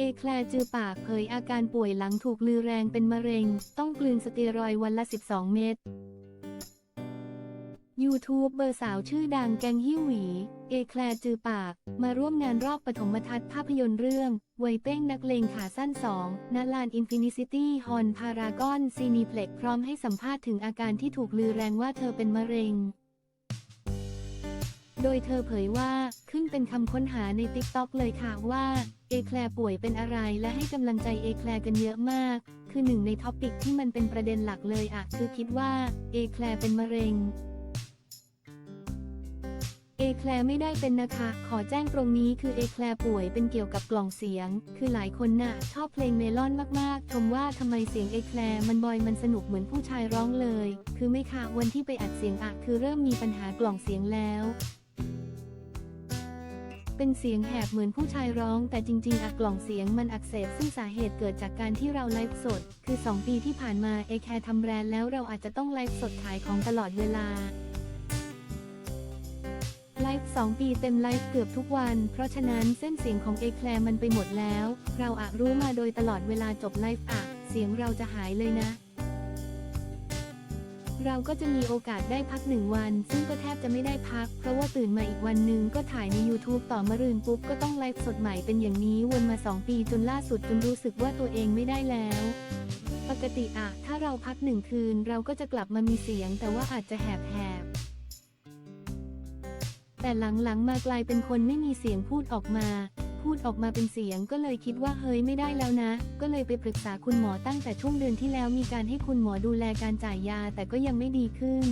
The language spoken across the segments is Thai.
เอแคลร์จือปากเผยอาการป่วยหลังถูกลือแรงเป็นมะเร็ง ต้องกลืนสเตียรอยวันละ 12 เม็ดยูทูบเบอร์สาวชื่อดังแกงฮิวหวี เอแคลร์จือปาก มาร่วมงานรอบปฐมทัศน์ภาพยนตร์เรื่องไวยเป้งนักเลงขาสั้นสองณลานอินฟินิซิตี้ฮอนพารากอนซีนีเพล็กพร้อมให้สัมภาษณ์ถึงอาการที่ถูกลือแรงว่าเธอเป็นมะเร็งโดยเธอเผยว่าขึ้นเป็นคำค้นหาใน t ิ k t o k เลยค่ะว่า เอแคลร์ป่วยเป็นอะไรและให้กำลังใจเอแคลร์กันเยอะมาก คือหนึ่งในท็อปิกที่มันเป็นประเด็นหลักเลยอะคือคิดว่าเอแคลร์เป็นมะเร็งเอแคลร์ไม่ได้เป็นนะคะ ขอแจ้งตรงนี้คือเอแคลร์ป่วยเป็นเกี่ยวกับกล่องเสียง คือหลายคนน่ะชอบเพลงเมลอนมากๆ ชมว่าทำไมเสียงเอแคลร์มันบอยมันสนุกเหมือนผู้ชายร้องเลย คือไม่ค่ะวันที่ไปอัดเสียงอะคือเริ่มมีปัญหากล่องเสียงแล้ว เป็นเสียงแหบเหมือนผู้ชายร้อง แต่จริงๆอะกกล่องเสียงมันอักเสบซึ่งสาเหตุเกิดจากการที่เราไลฟ์สด คือ 2 ปีที่ผ่านมาเอแคร์ทำแบรนด์แล้วเราอาจจะต้องไลฟ์สดขายของตลอดเวลาไลฟ์2ปีเต็มไลฟ์เกือบทุกวัน เพราะฉะนั้นเส้นเสียงของเอแคลร์มันไปหมดแล้ว เราอะรู้มาโดยตลอดเวลาจบไลฟ์อะ เสียงเราจะหายเลยนะ เราก็จะมีโอกาสได้พักหนึ่งวัน ซึ่งก็แทบจะไม่ได้พัก เพราะว่าตื่นมาอีกวันหนึ่งก็ถ่ายใน YouTube ต่อมารืนปุ๊บ ก็ต้องไลฟ์สดใหม่เป็นอย่างนี้วนมา 2 ปีจนล่าสุดจนรู้สึกว่าตัวเองไม่ได้แล้ว ปกติอะถ้าเราพักหนึ่งคืน เราก็จะกลับมามีเสียง แต่ว่าอาจจะแหบแหบๆแต่หลังๆมากลายเป็นคนไม่มีเสียงพูดออกมา พูดออกมาเป็นเสียงก็เลยคิดว่าเฮ้ยไม่ได้แล้วนะ ก็เลยไปปรึกษาคุณหมอตั้งแต่ช่วงเดือนที่แล้วมีการให้คุณหมอดูแลการจ่ายยาแต่ก็ยังไม่ดีขึ้น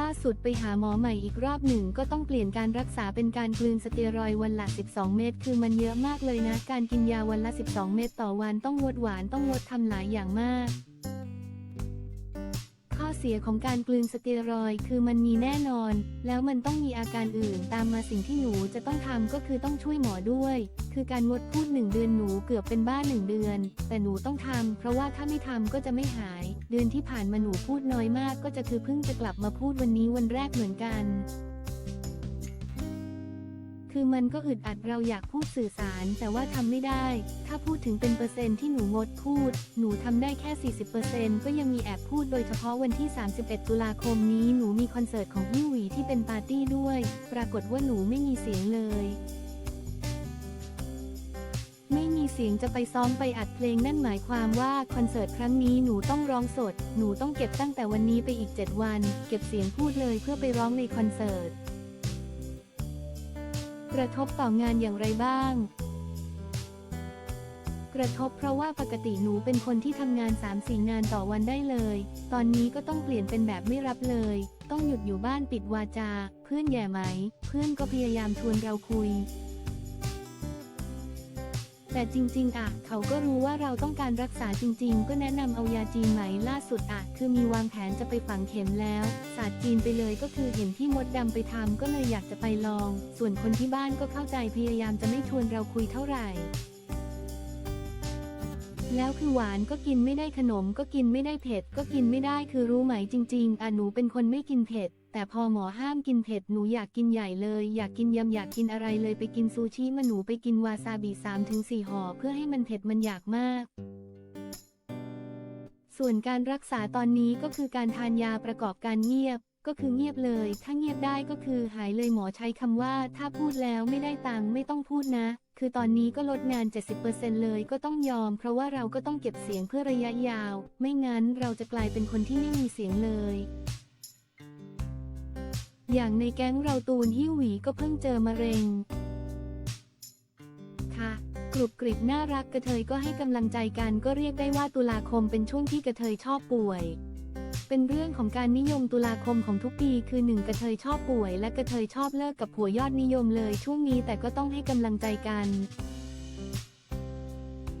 ล่าสุดไปหาหมอใหม่อีกรอบหนึ่งก็ต้องเปลี่ยนการรักษาเป็นการกลืนสเตียรอยวันละ 12 เม็ดคือมันเยอะมากเลยนะ การกินยาวันละ 12 เม็ดต่อวันต้องงดหวานต้องงดทำหลายอย่างมาก ข้อเสียของการกลืนสเตียรอยคือมันมีแน่นอน แล้วมันต้องมีอาการอื่นตามมาสิ่งที่หนูจะต้องทำก็คือต้องช่วยหมอด้วย คือการงดพูดหนึ่งเดือนหนูเกือบเป็นบ้าหนึ่งเดือน แต่หนูต้องทำเพราะว่าถ้าไม่ทำก็จะไม่หาย เดือนที่ผ่านมาหนูพูดน้อยมาก ก็จะคือเพิ่งจะกลับมาพูดวันนี้วันแรกเหมือนกัน คือมันก็อึดอัดเราอยากพูดสื่อสาร แต่ว่าทำไม่ได้ ถ้าพูดถึงเป็นเปอร์เซ็นต์ที่หนูงดพูด หนูทำได้แค่ 40%ก็ยังมีแอบพูดโดยเฉพาะวันที่ 31 ตุลาคมนี้หนูมีคอนเสิร์ตของฮิวหวีที่เป็นปาร์ตี้ด้วย ปรากฏว่าหนูไม่มีเสียงเลยไม่มีเสียงจะไปซ้อมไปอัดเพลงนั่นหมายความว่าคอนเสิร์ตครั้งนี้หนูต้องร้องสด หนูต้องเก็บตั้งแต่วันนี้ไปอีก 7 วัน เก็บเสียงพูดเลยเพื่อไปร้องในคอนเสิร์ต กระทบต่องานอย่างไรบ้าง กระทบเพราะว่าปกติหนูเป็นคนที่ทำงาน3-4งานต่อวันได้เลย ตอนนี้ก็ต้องเปลี่ยนเป็นแบบไม่รับเลย ต้องหยุดอยู่บ้านปิดวาจา เพื่อนแย่ไหม เพื่อนก็พยายามชวนเราคุย แต่จริง ๆอะเขาก็รู้ว่าเราต้องการรักษาจริง ๆ ก็แนะนำเอายาจีนไหมล่าสุดอะคือมีวางแผนจะไปฝังเข็มแล้ว ศาสตร์จีนไปเลยก็คือเห็นที่มดดำไปทำก็เลยอยากจะไปลอง ส่วนคนที่บ้านก็เข้าใจพยายามจะไม่ชวนเราคุยเท่าไหร่แล้วคือหวานก็กินไม่ได้ขนมก็กินไม่ได้เผ็ดก็กินไม่ได้คือรู้ไหมจริง ๆอะหนูเป็นคนไม่กินเผ็ด แต่พอหมอห้ามกินเผ็ดหนูอยากกินใหญ่เลย อยากกินยำอยากกินอะไรเลยไปกินซูชิมาหนูไปกินวาซาบิ3-4ถึงห่อเพื่อให้มันเผ็ดมันอยากมาก ส่วนการรักษาตอนนี้ก็คือการทานยาประกอบการเงียบ ก็คือเงียบเลย ถ้าเงียบได้ก็คือหายเลยหมอใช้คำว่า ถ้าพูดแล้วไม่ได้ตังค์ไม่ต้องพูดนะ คือตอนนี้ก็ลดงาน 70%เลยก็ต้องยอม เพราะว่าเราก็ต้องเก็บเสียงเพื่อระยะยาว ไม่งั้นเราจะกลายเป็นคนที่ไม่มีเสียงเลย อย่างในแก๊งเราตูนฮิวหวีก็เพิ่งเจอมะเร็ง ค่ะกรุบกริบน่ารักกระเทยก็ให้กำลังใจกันก็เรียกได้ว่าตุลาคมเป็นช่วงที่กระเทยชอบป่วย เป็นเรื่องของการนิยมตุลาคมของทุกปีคือหนึ่งกระเทยชอบป่วย และกระเทยชอบเลิกกับผัวยอดนิยมเลยช่วงนี้แต่ก็ต้องให้กำลังใจกัน